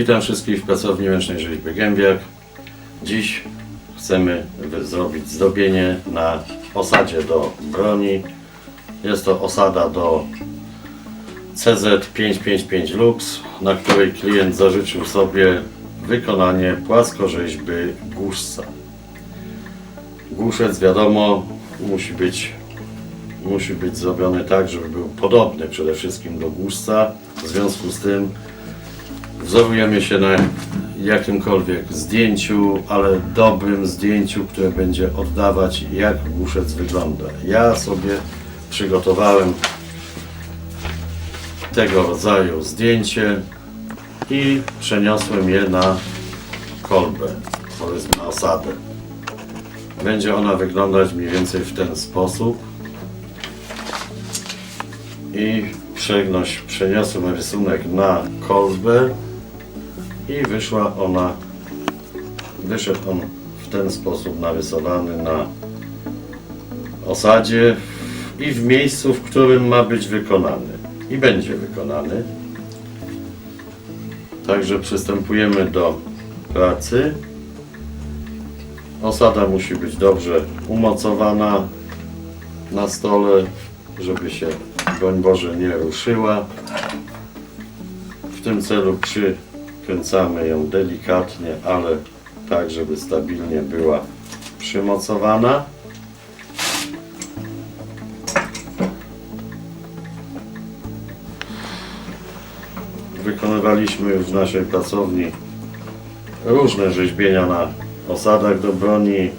Witam wszystkich w pracowni ręcznej rzeźby Gębiak. Dziś chcemy zrobić zdobienie na osadzie do broni. Jest to osada do CZ555 Lux, na której klient zażyczył sobie wykonanie płaskorzeźby głuszca. Głuszec wiadomo musi być, musi być zrobiony tak, żeby był podobny przede wszystkim do głuszca. W związku z tym wzorujemy się na jakimkolwiek zdjęciu, ale dobrym zdjęciu, które będzie oddawać jak głuszec wygląda. Ja sobie przygotowałem tego rodzaju zdjęcie i przeniosłem je na kolbę, powiedzmy na osadę. Będzie ona wyglądać mniej więcej w ten sposób. I przeniosłem rysunek na kolbę i wyszła ona, wyszedł on w ten sposób narysowany na osadzie i w miejscu, w którym ma być wykonany i będzie wykonany. Także przystępujemy do pracy. Osada musi być dobrze umocowana na stole, żeby się, broń Boże, nie ruszyła. W tym celu przykręcamy ją delikatnie, ale tak, żeby stabilnie była przymocowana. Wykonywaliśmy w naszej pracowni różne rzeźbienia na osadach do broni,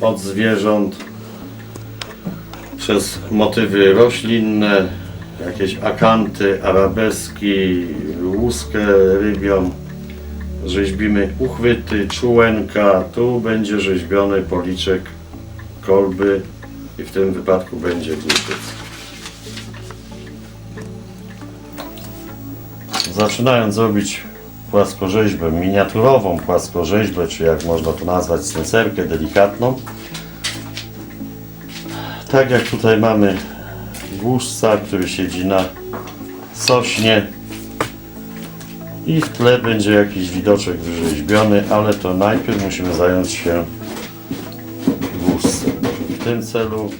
od zwierząt, przez motywy roślinne, jakieś akanty, arabeski, łuskę rybią. Rzeźbimy uchwyty, czułenka, tu będzie rzeźbiony policzek kolby i w tym wypadku będzie głupiec. Zaczynając robić płaskorzeźbę, miniaturową płaskorzeźbę, czy jak można to nazwać, snecerkę delikatną, tak jak tutaj mamy głuszca, który siedzi na sośnie i w tle będzie jakiś widoczek wyrzeźbiony, ale to najpierw musimy zająć się głuszcem. W tym celu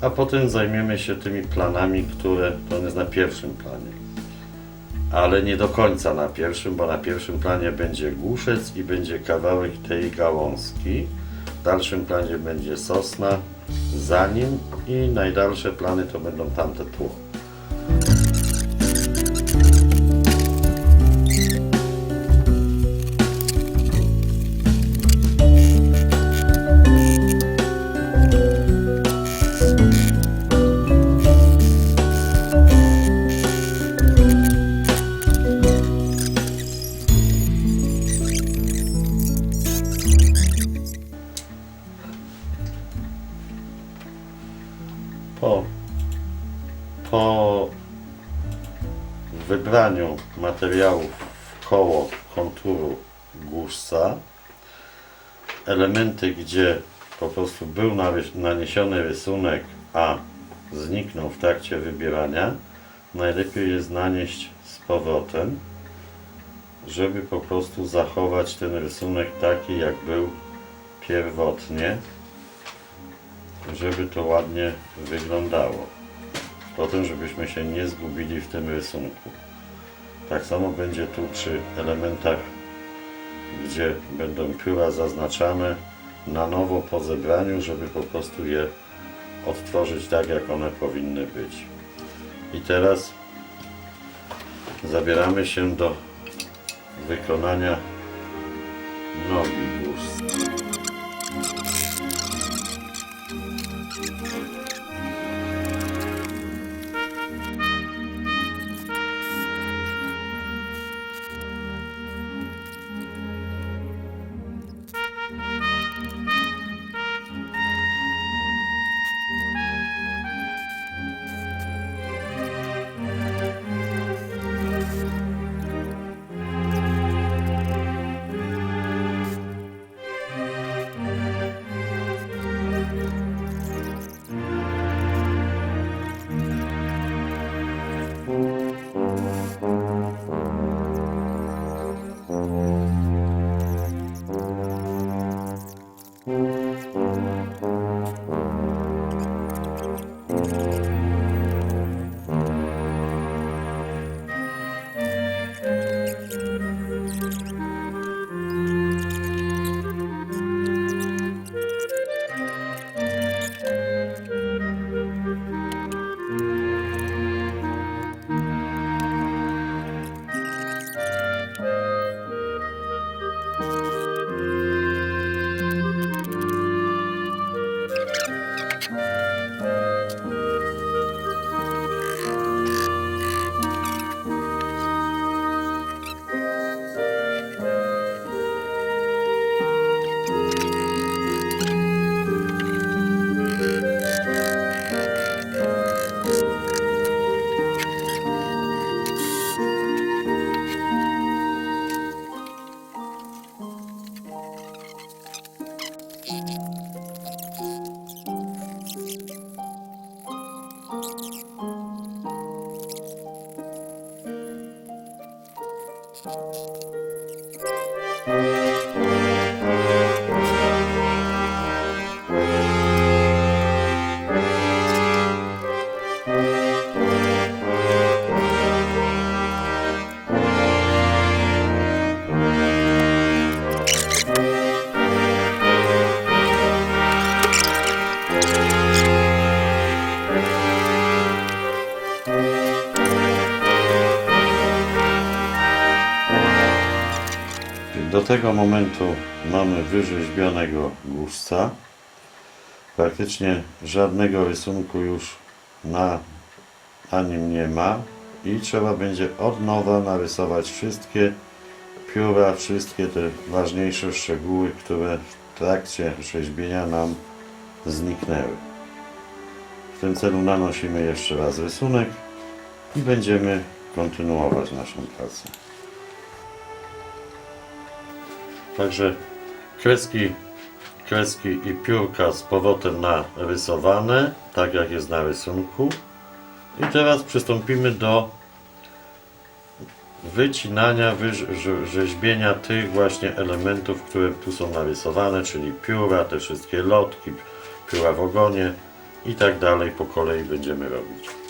a potem zajmiemy się tymi planami, które on jest na pierwszym planie. Ale nie do końca na pierwszym, bo na pierwszym planie będzie głuszec i będzie kawałek tej gałązki. W dalszym planie będzie sosna, za nim i najdalsze plany to będą tamte tło. Materiałów koło konturu głuszca, elementy, gdzie po prostu był naniesiony rysunek, a zniknął w trakcie wybierania, najlepiej jest nanieść z powrotem, żeby po prostu zachować ten rysunek taki, jak był pierwotnie. żeby to ładnie wyglądało. Potem, żebyśmy się nie zgubili w tym rysunku. Tak samo będzie tu przy elementach, gdzie będą pióra zaznaczane na nowo po zebraniu, żeby po prostu je odtworzyć tak, jak one powinny być. I teraz zabieramy się do wykonania nogi you Do tego momentu mamy wyrzeźbionego głuszca. Praktycznie żadnego rysunku już na, na nim nie ma i trzeba będzie od nowa narysować wszystkie pióra, wszystkie te ważniejsze szczegóły, które w trakcie rzeźbienia nam zniknęły. W tym celu nanosimy jeszcze raz rysunek i będziemy kontynuować naszą pracę. Także kreski, kreski i piórka z powrotem narysowane, tak jak jest na rysunku. I teraz przystąpimy do wycinania, rzeźbienia tych właśnie elementów, które tu są narysowane, czyli pióra, te wszystkie lotki, pióra w ogonie i tak dalej po kolei będziemy robić.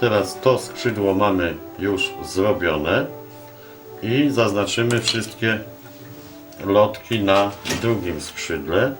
Teraz to skrzydło mamy już zrobione i zaznaczymy wszystkie lotki na drugim skrzydle.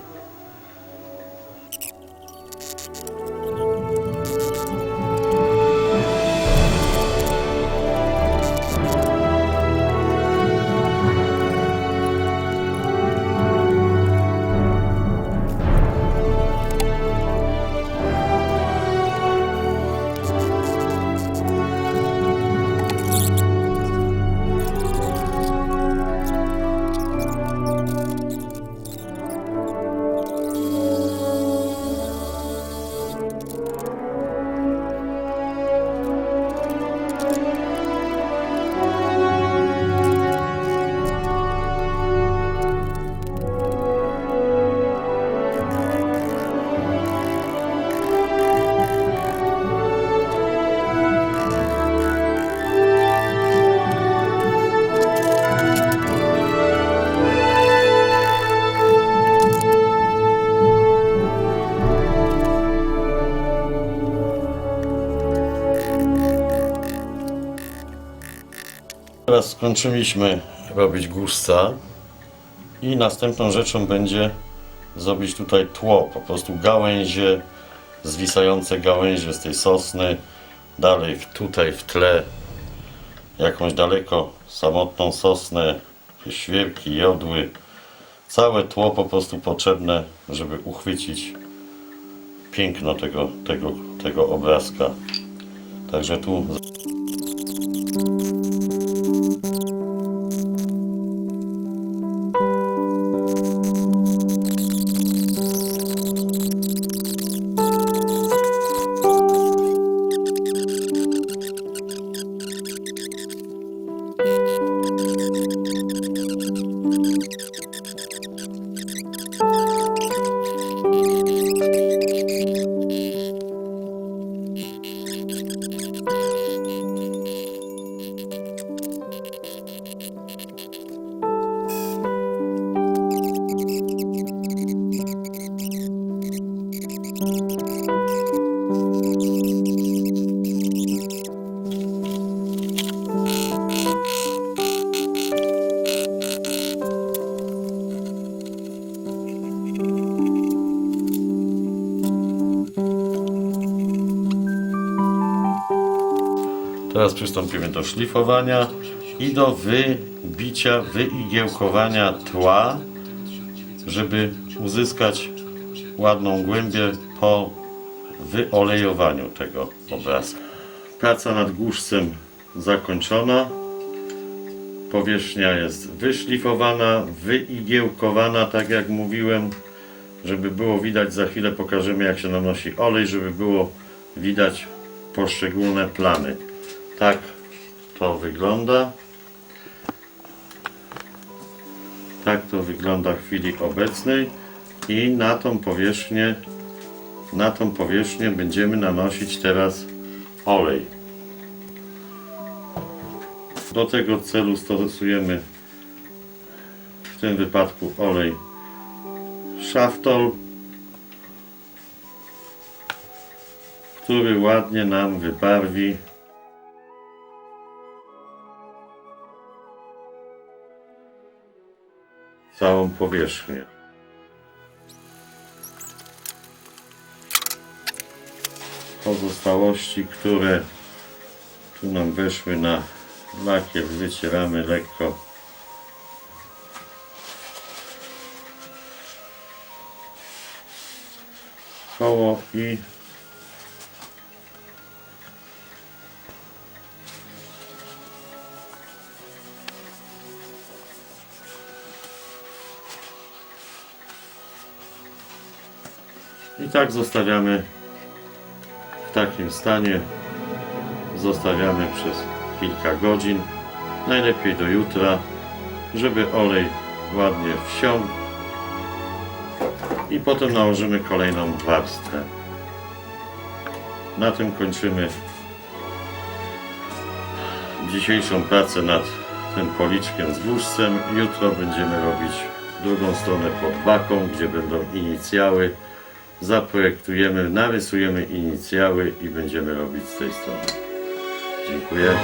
Skończyliśmy robić głuszca i następną rzeczą będzie zrobić tutaj tło, po prostu gałęzie, zwisające gałęzie z tej sosny, dalej tutaj w tle jakąś daleko samotną sosnę, świerki, jodły, całe tło po prostu potrzebne, żeby uchwycić piękno tego, tego, tego obrazka. Także tu Teraz przystąpimy do szlifowania i do wybicia, wyigiełkowania tła, żeby uzyskać ładną głębię po wyolejowaniu tego obrazka. Praca nad głuszcem zakończona. Powierzchnia jest wyszlifowana, wyigiełkowana, tak jak mówiłem, żeby było widać, za chwilę pokażemy jak się nanosi olej, żeby było widać poszczególne plany. Tak to wygląda. Tak to wygląda w chwili obecnej i na tą powierzchnię na tą powierzchnię będziemy nanosić teraz olej. Do tego celu stosujemy w tym wypadku olej szaftol, który ładnie nam wybarwi całą powierzchnię. Pozostałości, które tu nam weszły na lakier, wycieramy lekko. Koło i I tak zostawiamy w takim stanie. Zostawiamy przez kilka godzin, najlepiej do jutra, żeby olej ładnie wsiąkł. I potem nałożymy kolejną warstwę. Na tym kończymy dzisiejszą pracę nad tym policzkiem z głuszcem. Jutro będziemy robić drugą stronę pod baką, gdzie będą inicjały zaprojektujemy, narysujemy inicjały i będziemy robić z tej strony. Dziękuję.